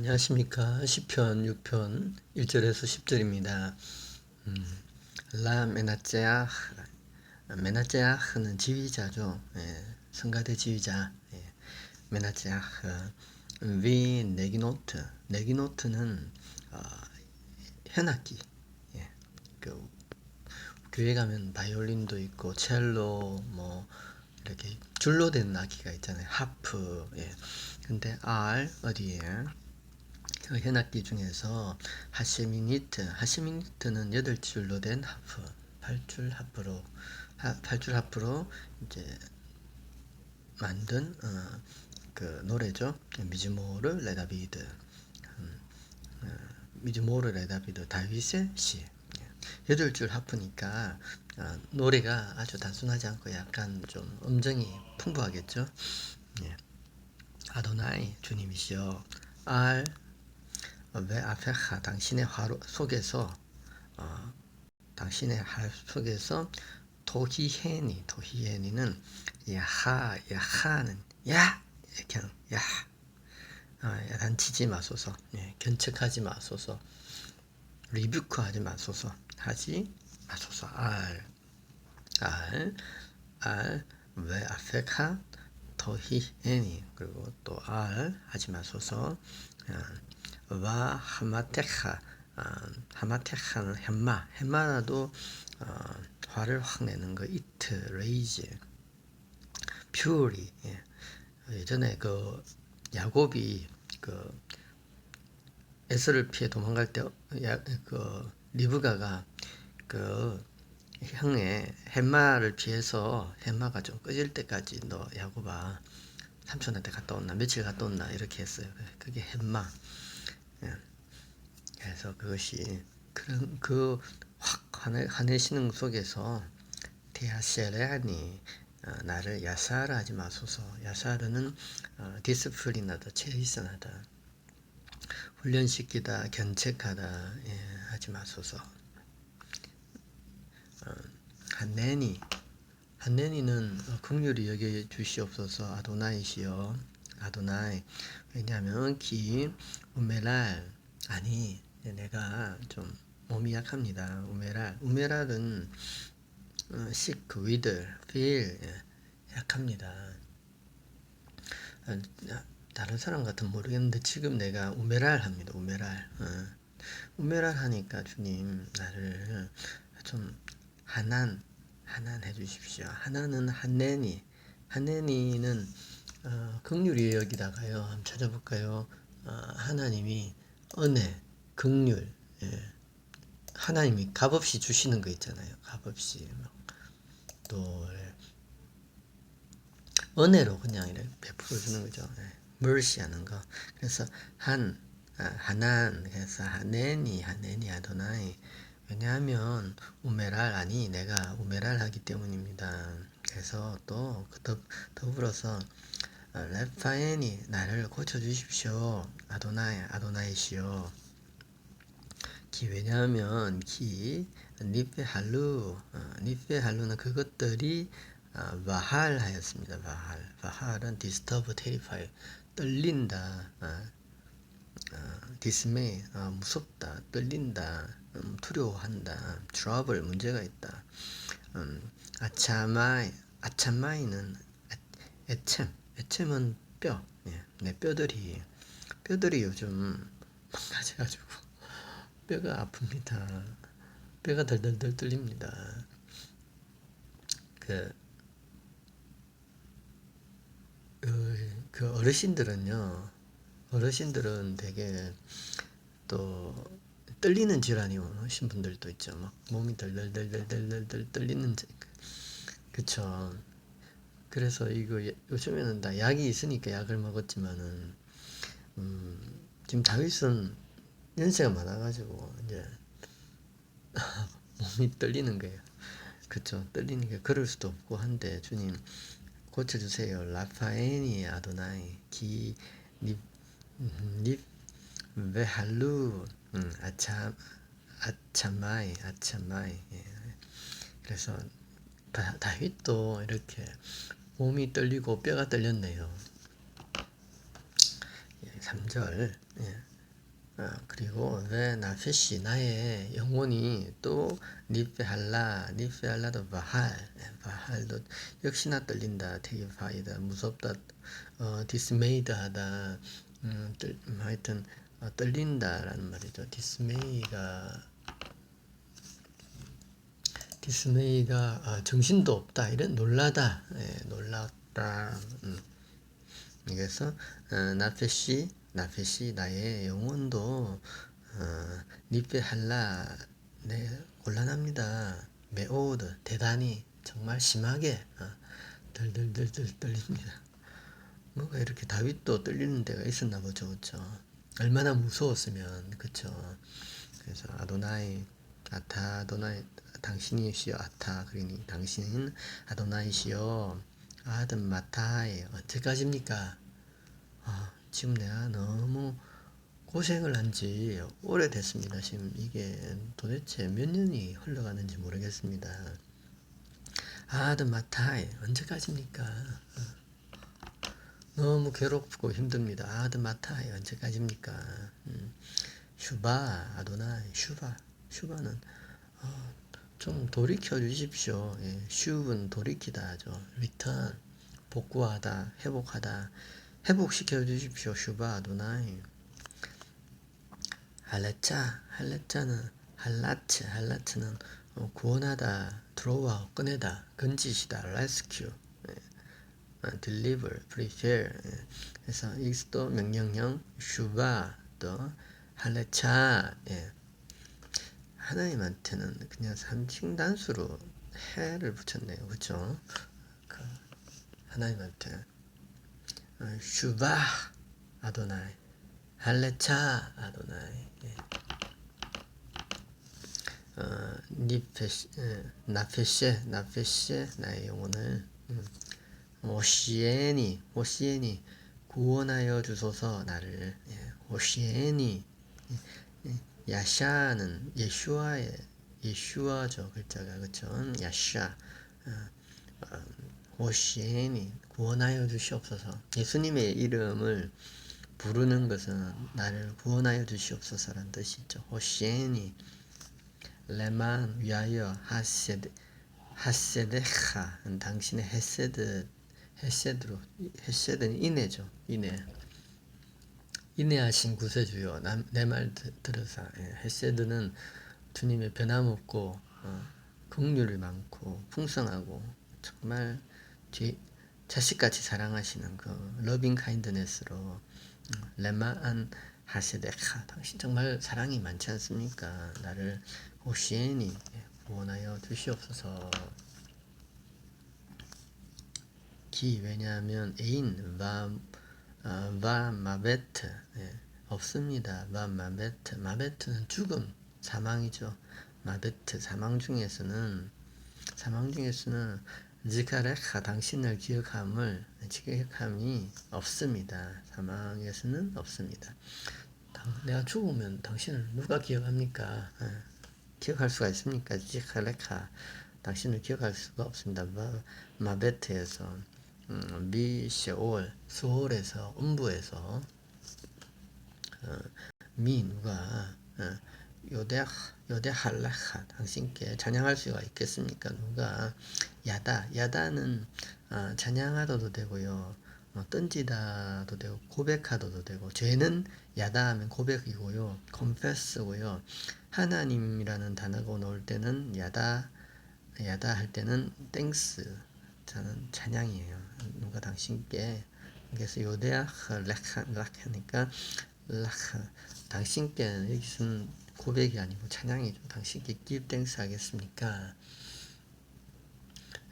안녕하십니까. 시편 6편 1절에서 10절입니다. 음, 라 메나제아흐. 메나제아흐는 지휘자죠. 예, 성가대 지휘자. 예, 메나제아흐. 위 네기노트. 네기노트는 어, 현악기. 예, 그 교회 가면 바이올린도 있고 첼로 뭐 이렇게 줄로 된 악기가 있잖아요. 하프. 예. 근데 R 어디에? 그 현악기 중에서 하시미니트, 하시미니트는 여덟 줄로 된 하프, 8줄 하프로, 하, 8줄 하프로 이제 만든 어, 그 노래죠. 미즈모르 레다비드, 음, 어, 미즈모르 레다비드 다윗의 시. 예. 여덟 줄 하프니까 어, 노래가 아주 단순하지 않고 약간 좀 음정이 풍부하겠죠. 예. 아도나이 주님이시여 알 왜 아페하 당신의 화로 속에서 어, 당신의 할 속에서 도히헤니 도히헤니는 야하 야하는 야 이렇게 하는 야. 아, 야단치지 마소서. 예, 견책하지 마소서. 리뷰크 하지 마소서. 하지 마소서. 알알알왜 아페카 더히에니 그리고 또 알 하지 마소서. 어, 와 하마테카 어, 하마테카는 햄마 햄마도 어, 화를 확 내는 거 이트 레이즈 퓨리 예. 예전에 그 야곱이 그 에스를 피해 도망갈 때 그 리브가가 그 형의 햄마를 피해서 햄마가 좀 꺼질 때까지 너 야곱아 삼촌한테 갔다 온나 며칠 갔다 온나 이렇게 했어요. 그게 햄마. 예. 그래서 그것이 그런 그확 화내시는 속에서 대하세레아니 어, 나를 야사르 하지 마소서. 야사르는 어, 디스플리나다, 체이선하다, 훈련시키다, 견책하다 예, 하지 마소서. 어, 한내니 한내니는 긍휼히 여겨 주시옵소서 아도나이시여 아도나이. 왜냐하면 기 우메랄 아니 내가 좀 몸이 약합니다. 우메랄. 우메랄은 어, 시크 위들 필 예, 약합니다. 어, 다른 사람 같은 모르겠는데 지금 내가 우메랄 합니다. 우메랄. 어. 우메랄 하니까 주님 나를 좀 하난 하난 해주십시오. 하나는 한내니. 한내니는 어, 극률이 여기다가요. 한번 찾아볼까요? 어, 하나님이 은혜, 극률, 예. 하나님이 값없이 주시는 거 있잖아요. 값없이 또 예. 은혜로 그냥 이렇게 베풀어 주는 거죠. 예. mercy하는 거. 그래서 한 아, 하난 그래서 하네니 하네니 하도나이 왜냐하면 우메랄 아니 내가 우메랄 하기 때문입니다. 그래서 또 더, 더불어서 어, 레파엔이 나를 고쳐주십시오. 아도나이 아도나이시오. 기 왜냐하면 기 니페 할루 어, 니페 할루는 그것들이 어, 바할 하였습니다. 바할 바할은 디스터브 테리파이 떨린다. 어, 어, 무섭다 떨린다 음, 두려워한다 트러블 문제가 있다 음, 아차마이 아차마이는 애챔 애챔은 뼈 예, 내 뼈들이 뼈들이 요즘 망가져가지고 뼈가 아픕니다 뼈가 덜덜덜 뚫립니다 그, 그, 그 어르신들은요 어르신들은 되게 또 떨리는 질환이 오신 분들도 있죠. 막 몸이 덜덜덜덜덜덜 떨리는 그쵸. 그래서 이거 요즘에는 다 약이 있으니까 약을 먹었지만은 음, 지금 다윗은 연세가 많아가지고 이제 몸이 떨리는 거예요. 그쵸. 떨리는 게 그럴 수도 없고 한데 주님 고쳐주세요. 라파에니 아도나이 기 니, 닙 베할루 음, 아참 아참마이 아참마이 예. 그래서 다, 다윗도 이렇게 몸이 떨리고 뼈가 떨렸네요. 예, 3절. 예. 어, 그리고 왜 나페시 나의 영혼이 또 니페할라 니페할라도 바할 예, 바할도 역시나 떨린다. 바이다. 무섭다. 어, 디스메이드하다. 음, 떨, 음, 하여튼 어, 떨린다라는 말이죠. 디스메이가 디스메이가 아, 정신도 없다 이런 놀라다 예, 놀랐다. 음. 그래서 어, 나페시 나페시 나의 영혼도 어, 니페 할라 네 곤란합니다. 메오드 대단히 정말 심하게 어, 덜덜덜덜 떨립니다. 뭐가 이렇게 다윗도 떨리는 데가 있었나 보죠 그쵸? 얼마나 무서웠으면 그쵸? 그래서 아도나이 아타 아도나이 당신이시여 아타 그러니 당신은 아도나이시여 아든 마타이 언제까지입니까 아, 지금 내가 너무 고생을 한 지 오래됐습니다. 지금 이게 도대체 몇 년이 흘러가는지 모르겠습니다. 아드 마타이 언제까지입니까? 어. 너무 괴롭고 힘듭니다. 아드 마타이 언제까지입니까? 음. 슈바 아도나이 슈바 슈바는 어, 좀 돌이켜 주십시오. 예, 슈은 돌이키다 하죠. 리턴 복구하다 회복하다 회복시켜 주십시오. 슈바 아도나이. 할레차 할레차는 할라츠 할라츠는 어, 구원하다 들어와 꺼내다 건지시다 레스큐 prepare 예. 그래서 이것도 명령형 슈바 또 할레차 예. 하나님한테는 그냥 삼칭 단수로 해를 붙였네요. 그렇죠 그 하나님한테. 어, 슈바 아도나이 할레차 아도나이. 예. 어, 니페시 예, 나페시 나페시 나의 영혼을 음. 오시에니 오시에니 구원하여 주소서 나를. 예, 오시에니. 예, 예, 야샤는 예슈아의 예슈아죠 글자가. 그쵸? 야샤. 어, 어, 오시에니 구원하여 주시옵소서. 예수님의 이름을 부르는 것은 나를 구원하여 주시옵소서란 뜻이죠. 오시에니 레만 위하여 하세드 하세데카 당신의 헤세드 헤세드로 헤세드는 인내죠. 인내 인내하신 구세주여 내말 들으사 예, 헤세드는 주님의 변함없고 어, 긍휼이 많고 풍성하고 정말 뒤, 자식같이 사랑하시는 그 러빙 카인드네스로 음, 레마안 하세데카 당신 정말 사랑이 많지 않습니까? 나를 오시엔이 구원하여 주시옵소서. 기 왜냐하면 애인 바, 어, 바 마베트 예, 없습니다. 바 마베트 마베트는 죽음 사망이죠. 마베트 사망 중에서는 사망 중에서는 지카레카 당신을 기억함을 기억함이 없습니다. 사망에서는 없습니다. 내가 죽으면 당신을 누가 기억합니까? 예. 기억할 수가 있습니까? 지카레카 당신을 기억할 수가 없습니다. 마, 마베트에서 음, 미시올 수홀에서 음부에서 어, 미 누가 어, 요대 요대 할라카 당신께 찬양할 수가 있겠습니까? 누가 야다 야다는 어, 찬양하도도 되고요. 어, 던지다도 되고 고백하도도 되고 죄는 야다하면 고백이고요. confess고요. 하나님이라는 단어가 나올 때는 야다 야다 할 때는 땡스 저는 찬양이에요. 누가 당신께 그래서 요데아 락하 락하니까 락 당신께 여기서는 고백이 아니고 찬양이죠. 당신께 thanks 하겠습니까?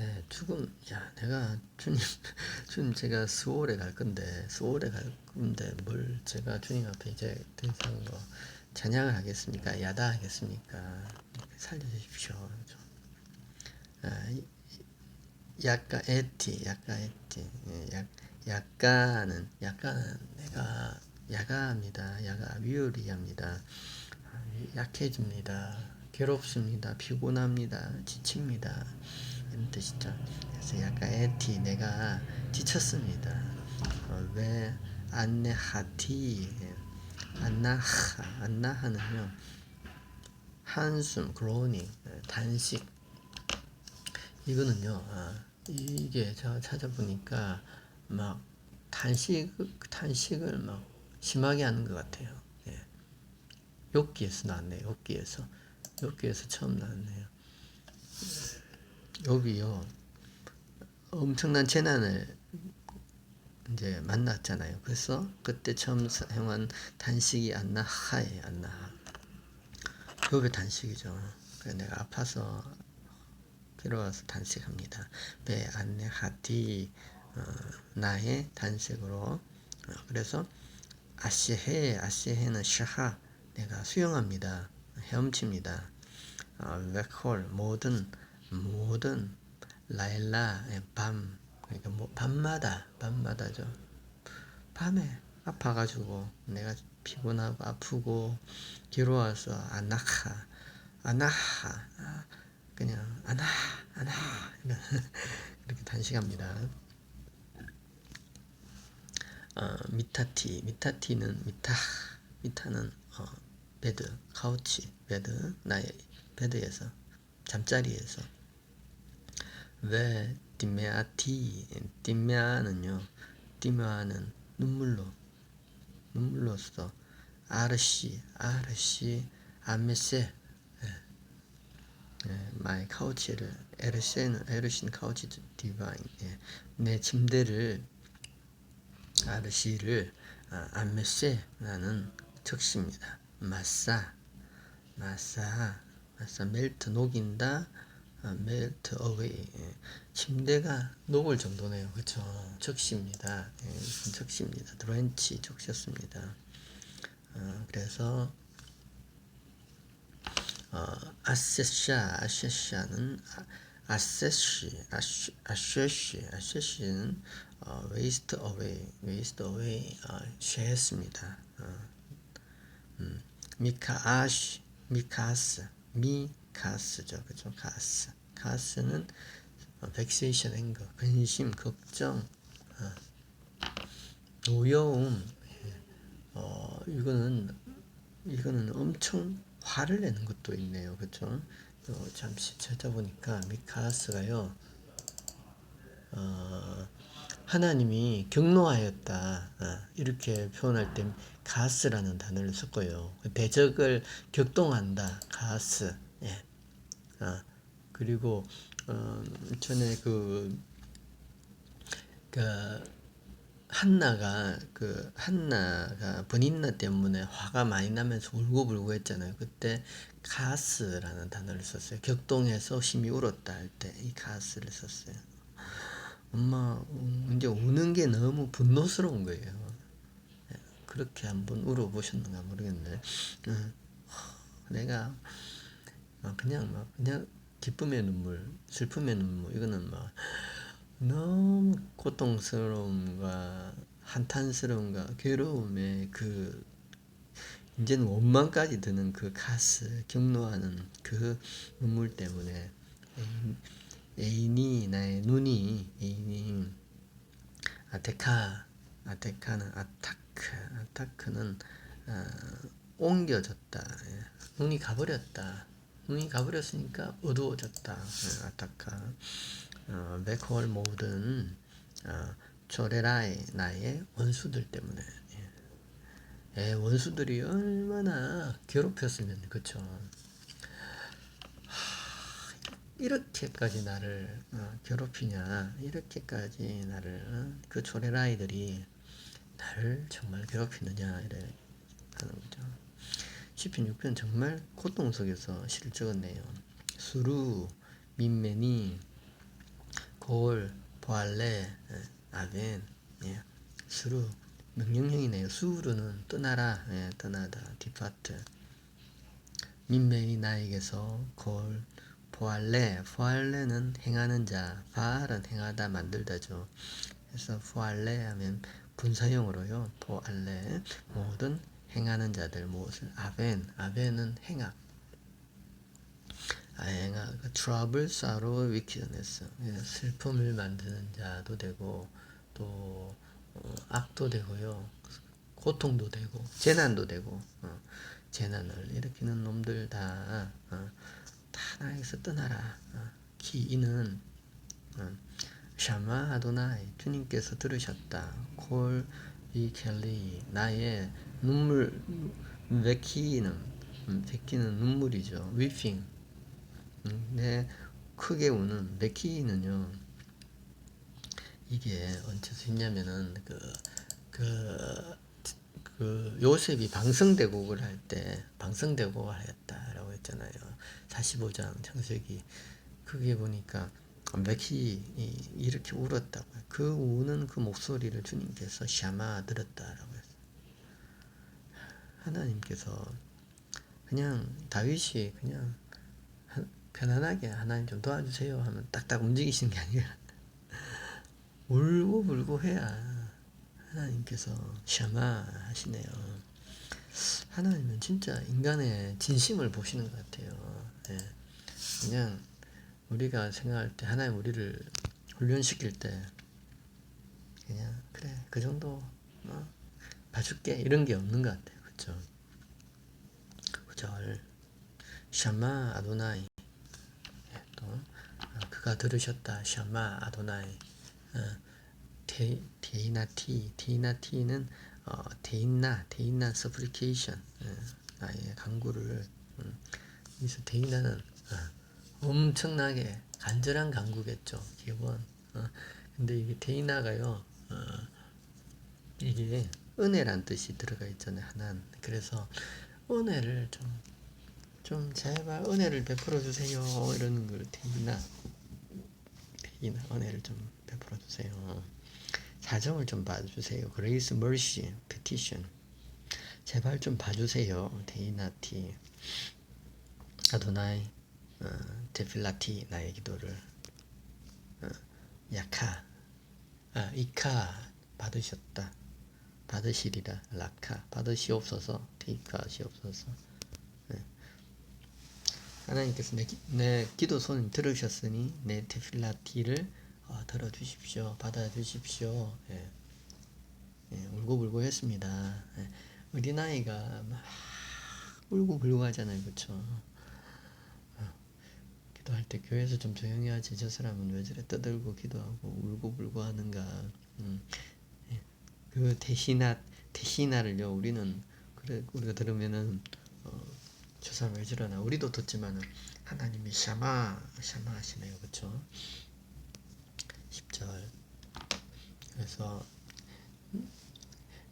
예, 죽음, 야, 내가 주님, 주님 제가 수월에 갈 건데, 수월에 갈 건데, 뭘 제가 주님 앞에 이제 더 이상 뭐 찬양을 하겠습니까? 야다 하겠습니까? 살려주십시오. 아, 약간 에티, 약간 에티, 예, 약, 약간은, 약간은 내가 야가합니다. 야가 위율이합니다. 약해집니다. 괴롭습니다. 피곤합니다. 지칩니다. 이런 뜻이죠. 그래서 약간 에티 내가 지쳤습니다. 어, 왜 안내 하티 안나하 안나하는요 한숨 그로닝 단식 이거는요 아, 이게 제가 찾아보니까 막 단식 단식을 막 심하게 하는 것 같아요. 예. 욕기에서 나왔네요. 욕기에서 욕기에서 처음 나왔네요. 여기요 엄청난 재난을 이제 만났잖아요. 그래서 그때 처음 사용한 단식이 안나하예요. 안나하. 요게 단식이죠. 내가 아파서 괴로워서 단식합니다. 배 안내 하디 어, 나의 단식으로 어, 그래서 아시해 아시해는 샤하 내가 수영합니다. 헤엄칩니다. 어, 웨콜 모든 모든 라일라 예, 밤 그러니까 뭐 밤마다 밤마다죠. 밤에 아파가지고 내가 피곤하고 아프고 괴로워서 아나하 아나하 아, 그냥 아나 아나. 이렇게 단식합니다. 어, 미타티. 미타티는 미타. 미타는 어, 베드. 카우치. 베드. 나의 베드에서. 잠자리에서. 왜 디메아티? 디메아는요. 디메아는 눈물로. 눈물로써 아르시 아르시 아메세 예, 마이 카우치를 에르시는 에르신 카우치 디바인 예, 내 침대를 아르시를 아, 아메세라는 적시입니다. 마사 마사 마사 멜트 녹인다 아, 멜트 어웨이 예, 침대가 녹을 정도네요. 그렇죠? 적시입니다. 예, 적시입니다. 드렌치 적셨습니다. 어, 그래서 어, 아세샤 아세샤는 아, 아세시 아시 아세시 아세시는 어, waste away waste 어, 쉐했습니다. 어, 음, 미카아시 미카스 미카스죠 그죠 가스 가스는 어, vexation 근심 걱정 어, 노여움 예. 어, 이거는 이거는 엄청 화를 내는 것도 있네요. 그렇죠? 어, 잠시 찾아보니까 미카스가요. 어, 하나님이 경노하였다 어, 이렇게 표현할 때 가스라는 단어를 썼고요. 대적을 격동한다 가스. 예. 어, 그리고 어, 전에 그, 그 한나가 그 한나가 버닌나 때문에 화가 많이 나면서 울고불고 했잖아요. 그때 가스라는 단어를 썼어요. 격동해서 심히 울었다 할 때 이 가스를 썼어요. 엄마 음, 이제 우는 게 너무 분노스러운 거예요. 예, 그렇게 한번 울어보셨는가 모르겠는데 어, 내가 그냥 막 그냥 기쁨의 눈물, 슬픔의 눈물 이거는 막 너무 고통스러움과 한탄스러움과 괴로움에 그 이제는 원망까지 드는 그 가스 경로하는 그 눈물 때문에 애인이 나의 눈이 애인이 아테카 아테카는 아타크 아타크는 아, 옮겨졌다. 예. 눈이 가버렸다. 눈이 가버렸으니까 어두워졌다. 예, 아타카 어, 백홀 모든 어, 조레라의 나의 원수들 때문에 예. 예, 원수들이 얼마나 괴롭혔으면 그쵸? 하, 이렇게까지 나를 어, 괴롭히냐? 이렇게까지 나를 어, 그 조레라이들이 나를 정말 괴롭히느냐? 이래 하는 거죠. 10편 6편 정말 고통 속에서 시를 적었네요. 수루 민매니 골, 보알레, 예, 아벤, 예, 수루, 명령형이네요. 수루는 떠나라, 예, 떠나다, 디파트. 민매이 나에게서 골, 보알레, 보알레는 행하는 자, 바알은 행하다, 만들다죠. 그래서 보알레 하면 분사형으로요. 보알레, 모든 행하는 자들, 무엇을? 아벤, 아벤은 행악. 그 sorrow, wickedness 예, 슬픔을 만드는 자도 되고 또 어, 악도 되고요 고통도 되고 재난도 되고 어, 재난을 일으키는 놈들 다, 어, 다 나에게서 떠나라. 어, 기이는 어, 샤마 아도나이 주님께서 들으셨다. 콜 비켈리 나의 눈물 음, 베키는 눈물이죠. 위핑 음, 내 크게 우는 베키는요. 이게 언제서 있냐면은 그, 그, 그 요셉이 방성대국을 할 때 방성대국을 하였다라고 했잖아요. 45장 창세기 그게 보니까 맥히 이렇게 울었다고요. 그 우는 그 목소리를 주님께서 샤마 들었다라고 했어요. 하나님께서 그냥 다윗이 그냥 한- 편안하게 하나님 좀 도와주세요 하면 딱딱 움직이시는 게 아니라 울고 불고 해야 하나님께서 샤마 하시네요. 하나님은 진짜 인간의 진심을 보시는 것 같아요. 예. 그냥 우리가 생각할 때 하나님 우리를 훈련시킬 때 그냥 그래 그 정도 어, 봐줄게 이런 게 없는 것 같아요. 그렇죠? 구절 샤마 아도나이 그가 들으셨다. 샤마 아도나이. 어, 데, 데이나티. 데이나티는 어, 데인나 데인나 서프리케이션. 예, 나의 강구를 음, 여기서 데이나는 어, 엄청나게 간절한 강구겠죠. 기본. 어, 근데 이게 데이나가요 어, 이게 은혜란 뜻이 들어가 있잖아요 하나는. 그래서 은혜를 좀좀 제발 은혜를 베풀어 주세요. 이러는 걸 데이나. 데 이나 은혜를 좀 베풀어 주세요. 사정을 좀 봐주세요. Grace mercy petition. 제발 좀 봐주세요. 데이나티. 아도나이 어, 데필라티 나의 기도를 어, 야카 아, 이카 받으셨다. 받으시리라. 라카. 받으시옵소서. 테이카시옵소서. 네. 하나님께서 내, 기- 내 기도 손을 들으셨으니 내 테필라티를 어, 들어주십시오 받아주십시오 예. 예, 울고불고 했습니다 예. 어린아이가 막 울고불고 하잖아요 그쵸 어, 기도할 때 교회에서 좀 조용히 하지 저 사람은 왜 저래 떠들고 기도하고 울고불고 하는가 음. 예. 그 대신나 대신나를요 우리는 그래 우리가 들으면은 어, 저 사람 왜 저러나? 우리도 듣지만은 하나님이 샤마 샤마 하시네요. 그쵸? 10절. 그래서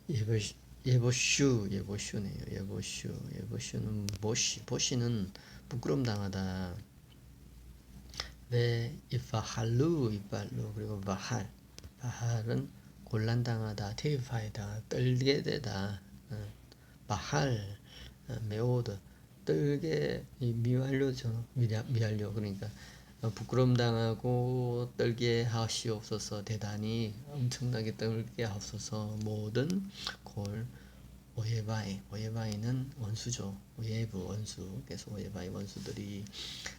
예보 예보슈 예보슈네요. 예보슈. 예보슈는 보시 보시는 부끄럼 당하다. 왜 이파할루 이팔루. 그리고 바할. 바할은 곤란당하다. 테이파이다. 떨게 되다. 어, 바할 어, 메오드 이 미완료죠 미완료 그러니까 어, 부끄럼 당하고 떨게 하시옵소서 대단히 엄청나게 떨게 하옵소서 모든 골 오예바이 오예바이는 원수죠. 오예부 원수 그래서 오예바이 원수들이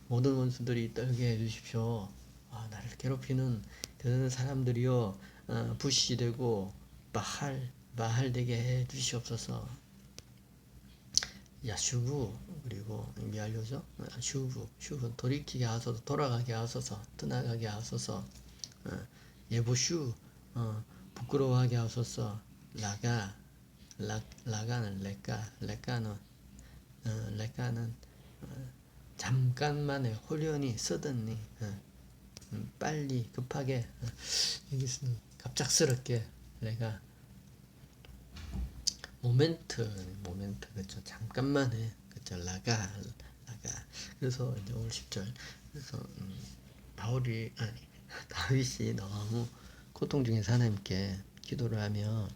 모든 원수들이 떨게 해주십시오. 아, 나를 괴롭히는 그 사람들이요 어, 부시되고 바할 바할되게 해 주시옵소서 야슈부 그리고 미알려죠 슈부 슈부. 돌이키게 하소서 돌아가게 하소서 떠나가게 하소서. 어, 예보슈 어, 부끄러워하게 하소서. 라가 라, 라가는 레까 레까는 어, 레까는 어, 잠깐만에 홀연히 서든니 어, 음, 빨리 급하게 어, 여기서는 갑작스럽게 내가 모멘트 모멘트 그죠 잠깐만에 그죠 라가 라가 그래서 이제 오늘 10절 그래서 음, 바울이 아니 다윗이 너무 고통 중에서 하나님께 기도를 하며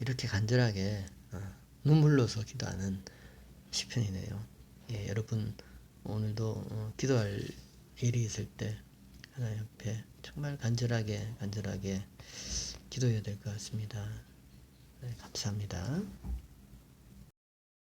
이렇게 간절하게 어, 눈물로서 기도하는 시편이네요. 예, 여러분 오늘도 어, 기도할 일이 있을 때 하나님 앞에 정말 간절하게 간절하게 기도해야 될 것 같습니다. 네, 감사합니다.